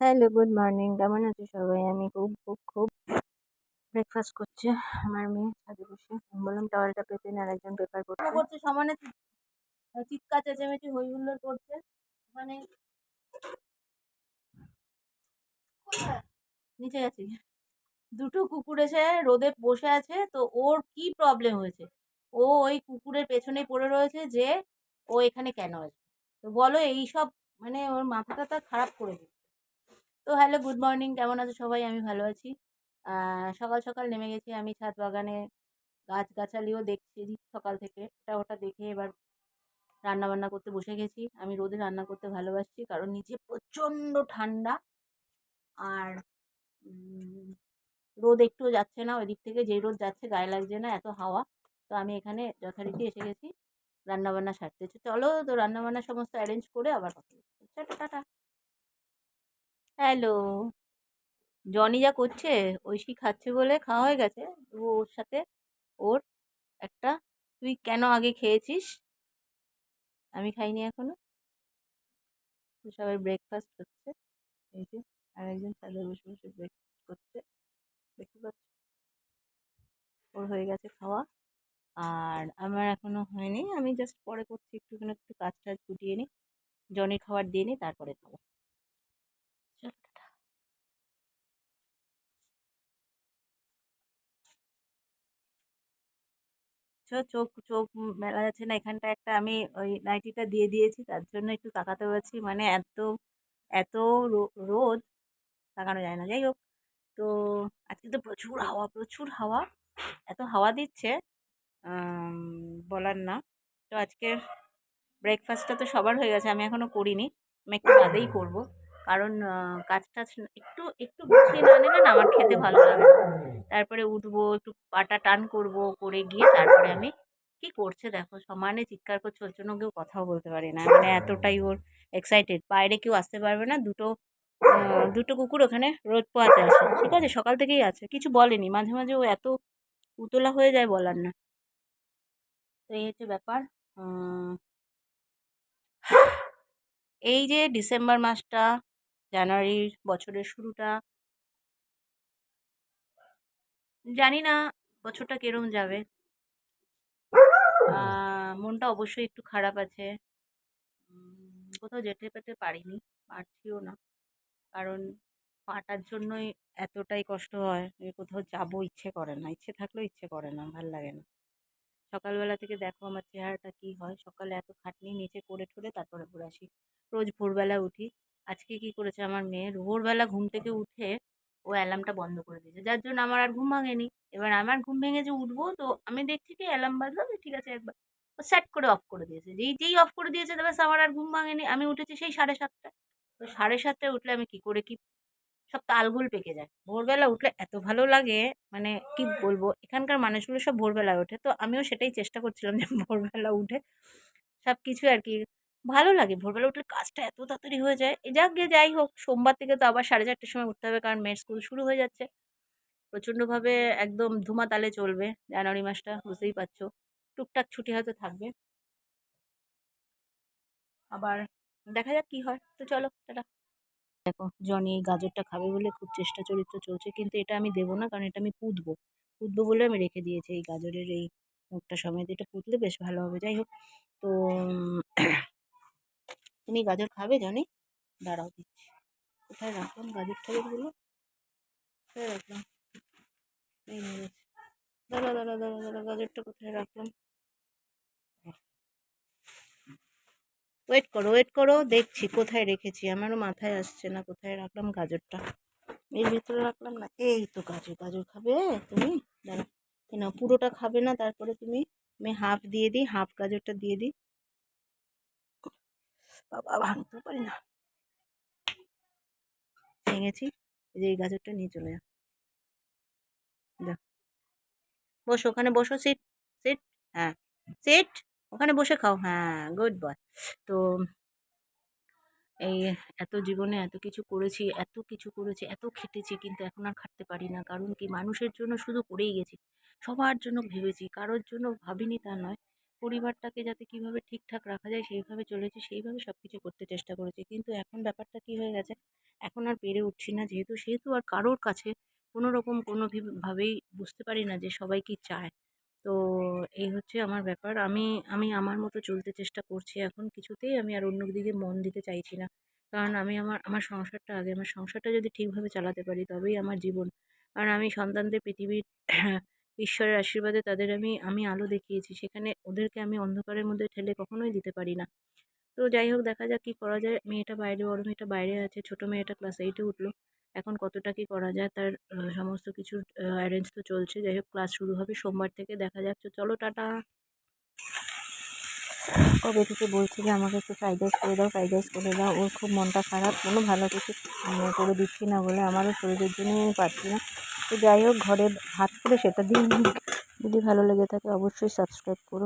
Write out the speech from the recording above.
Hello good morning কেমন আছো সবাই? আমি খুব খুব খুব ব্রেকফাস্ট করছে। আমার মেয়ে ছাদে বসে। বললাম টাওয়ালটা পেতে আর একজন পেপার করছে। করছে সমানে চিৎকার, চেঁচামেচি হই হুল্লোড় করছে। মানে নিচে গেছি দুটো কুকুর এসে রোদে বসে আছে, তো ওর কি প্রবলেম হয়েছে? ও ওই কুকুরের পেছনে পড়ে রয়েছে যে ও এখানে কেন আছে তো বলো এই সব মানে ওর মাথা টাথা খারাপ করে দিচ্ছে তো হ্যালো, গুড মর্নিং। কেমন আছো সবাই? আমি ভালো আছি। সকাল সকাল নেমে গেছি। আমি ছাদ বাগানে গাছগাছালিও দেখছি সকাল থেকে। এটা ওটা দেখে এবার রান্না বান্না করতে বসে গেছি। আমি রোদে রান্না করতে ভালোবাসি কারণ নিচে প্রচণ্ড ঠান্ডা আর রোদ একটুও যাচ্ছে না ওই দিক থেকে। যেই রোদ যাচ্ছে গায়ে লাগছে না, এত হাওয়া। তো আমি এখানে যথারীতি এসে গেছি রান্না বান্না সারতে। চলো তো রান্নাবান্না সমস্ত অ্যারেঞ্জ করে আবার কথা। Tata tata. হ্যালো। জনি যা করছে, ঐশী খাচ্ছে বলে খাওয়া হয়ে গেছে। তবু ওর সাথে ওর একটা, তুই কেন আগে খেয়েছিস? আমি খাইনি এখনও। সবাই ব্রেকফাস্ট হচ্ছে এই যে আর একজন ছাদে বসে বসে ব্রেকফাস্ট করছে। দেখতে পাচ্ছ? ওর হয়ে গেছে খাওয়া। আর আমার এখনও হয়নি। আমি জাস্ট পরে করছি একটুখানি, একটু কাজ টাজ গুটিয়ে নিই। জনের খাবার দিয়ে নিই, তারপরে খাব। চোখ চোখ মেলা যাচ্ছে না। এখানটা একটা আমি ওই নাইটিটা দিয়ে দিয়েছি। তার জন্য একটু তাকাতে পারছি। মানে এত এত রোদ, তাকানো যায় না। যাই হোক, তো আজকে তো প্রচুর হাওয়া প্রচুর হাওয়া। এত হাওয়া দিচ্ছে বলার না। তো আজকে ব্রেকফাস্টটা তো সবার হয়ে গেছে। আমি এখনও করিনি। আমি একটু বাদেই করব। কারণ কাজ টাজ একটু একটু গুছিয়ে না নিলে না আমার খেতে ভালো লাগে তারপরে উঠবো, একটু পাটা টান করব, করে গিয়ে তারপরে আমি কি করছে দেখো, সমানে চিৎকার করছে, ওর জন্য কেউ কথাও বলতে পারি না। মানে এতটাই ওর এক্সাইটেড বাইরে কেউ আসতে পারবে না, দুটো দুটো কুকুর ওখানে রোদ পোয়াতে আছে ঠিক আছে, সকাল থেকেই আছে, কিছু বলেনি, মাঝে মাঝে ও এত উতলা হয়ে যায় বলার না। তো এই হচ্ছে ব্যাপার এই যে ডিসেম্বর মাসটা জানুয়ারির বছরের শুরুটা? জানি না, বছরটা কিরম যাবে? মনটা অবশ্যই একটু খারাপ আছে। কোথাও যেতে পেতে পারিনি, পারছিও না। কারণ পাটার জন্যই এতটাই কষ্ট হয় যে কোথাও যাব ইচ্ছে করে না, ইচ্ছে থাকলেও ইচ্ছে করে না, ভালো লাগে না। সকালবেলা থেকে দেখো আমার চেহারাটা কি হয়। সকালে এত খাটনি নিচে করে ঠরে তারপরে ঘুরে আসি। রোজ ভোরবেলা উঠি। আজকে কি করেছে আমার মেয়ে? ভোরবেলা ঘুম থেকে উঠে ও অ্যালার্মটা বন্ধ করে দিয়েছে। যার জন্য আমার আর ঘুম ভাঙেনি। এবার আমার ঘুম ভেঙে যে উঠবো, তো আমি দেখছি কি অ্যালার্ম বাজলো, ঠিক আছে, একবার ও সেট করে অফ করে দিয়েছে। যেই যেই অফ করে দিয়েছে তবে আমার আর ঘুম ভাঙেনি। আমি উঠেছি সেই সাড়ে সাতটায়। তো সাড়ে সাতটায় উঠলে আমি কি করে, কি সব তালগোল পেকে যায়। ভোরবেলা উঠলে এত ভালো লাগে মানে কি বলব, এখানকার মানুষগুলো সব ভোরবেলায় ওঠে। তো আমিও সেটাই চেষ্টা করছিলাম যে ভোরবেলা উঠে সব কিছু আর কি ভালো লাগে। ভোরবেলা উঠলে কাজটা এত তাড়াতাড়ি হয়ে যায়। যাক গিয়ে যাই হোক, সোমবার থেকে তো আবার সাড়ে চারটের সময় উঠতে হবে কারণ মেয়ের স্কুল শুরু হয়ে যাচ্ছে। প্রচণ্ডভাবে একদম ধুমাতালে চলবে জানুয়ারি মাসটা, বুঝতেই পারছ। টুকটাক ছুটি হয়তো থাকবে। আবার দেখা যাক কি হয়। তো চলো, টাটা। দেখো, জনি এই গাজরটা খাবে বলে খুব চেষ্টা চরিত্র চলছে, কিন্তু এটা আমি দেবো না কারণ এটা আমি পুঁতবো। পুঁতবো বলে আমি রেখে দিয়েছি এই গাজরের এই মুখটা সমেত। এটা পুঁতলে বেশ ভালো হবে, যাই হোক। তো তুমি গাজর খাবে, জনি। দাঁড়াও দিচ্ছি। কোথায় রাখলাম গাজর ঠাজরগুলো কোথায় রাখলাম? এই নিয়ে দাঁড়া দাঁড়া দাঁড়া দাঁড়া গাজরটা কোথায় রাখলাম? ওয়েট করো ওয়েট করো, দেখছি কোথায় রেখেছি। আমারও মাথায় আসছে না কোথায় রাখলাম গাজরটা। এর ভিতরে রাখলাম না, এই তো গাজর। গাজর খাবে তুমি? দাঁড়া নাও, পুরোটা খাবে না, তারপরে তুমি আমি হাফ দিয়ে দিই, হাফ গাজরটা দিয়ে দিই। বাবা, ভাঙতেও পারি না। ভেঙেছি এই যে এই গাজরটা নিয়ে চলে যা দেখ বসো, ওখানে বসো সিট সিট হ্যাঁ। সিট ওখানে বসে খাও হ্যাঁ গুড বয় তো এই এত জীবনে এত কিছু করেছি, এত কিছু করেছি, এত খেটেছি, কিন্তু এখন আর খাটতে পারি না। কারণ কি? মানুষের জন্য শুধু করেই গেছি। সবার জন্য ভেবেছি, কারোর জন্য ভাবিনি তা নয়। পরিবারটাকে যাতে কীভাবে ঠিকঠাক রাখা যায়, সেইভাবে চলেছি, সেইভাবে সব কিছু করতে চেষ্টা করেছি। কিন্তু এখন ব্যাপারটা কী হয়ে গেছে? এখন আর পেরে উঠছি না। যেহেতু, সেহেতু আর কারোর কাছে কোনো রকম, কোনো ভিভ- ভাবেই বুঝতে পারি না যে সবাই কি চায়। তো এই হচ্ছে আমার ব্যাপার। আমি আমি আমার মতো চলতে চেষ্টা করছি এখন কিছুতেই। আমি আর অন্য দিকে মন দিতে চাইছি না। কারণ আমি আমার আমার সংসারটা আগে, আমার সংসারটা যদি ঠিকভাবে চালাতে পারি, তবেই আমার জীবন। আর আমি সন্তানদের পৃথিবীর ঈশ্বরের আশীর্বাদে তাদের আমি আমি আলো দেখিয়েছি। সেখানে ওদেরকে আমি অন্ধকারের মধ্যে ঠেলে কখনোই দিতে পারি না। তো যাই হোক, দেখা যাক কী করা যায়। মেয়েটা বাইরে, বড় মেয়েটা বাইরে আছে, ছোটো মেয়েটা ক্লাস এইটে উঠল। এখন কতটা কী করা যায়, তার সমস্ত কিছুর অ্যারেঞ্জ তো চলছে। যাই হোক ক্লাস শুরু হবে সোমবার থেকে, দেখা তো চলো, টাটা। কবে থেকে বলছি যে আমাকে একটু ফ্রাইড রাইস করে দাও ফ্রাইড রাইস করে দাও। ওর খুব মনটা খারাপ, কোনো ভালো কিছু করে দিচ্ছি না বলে, আমারও শরীরের জন্যই আমি পারছি না। তো যাই হোক, ঘরে ভাত করে সেটা দিয়ে যদি ভালো লেগে থাকে অবশ্যই সাবস্ক্রাইব করো।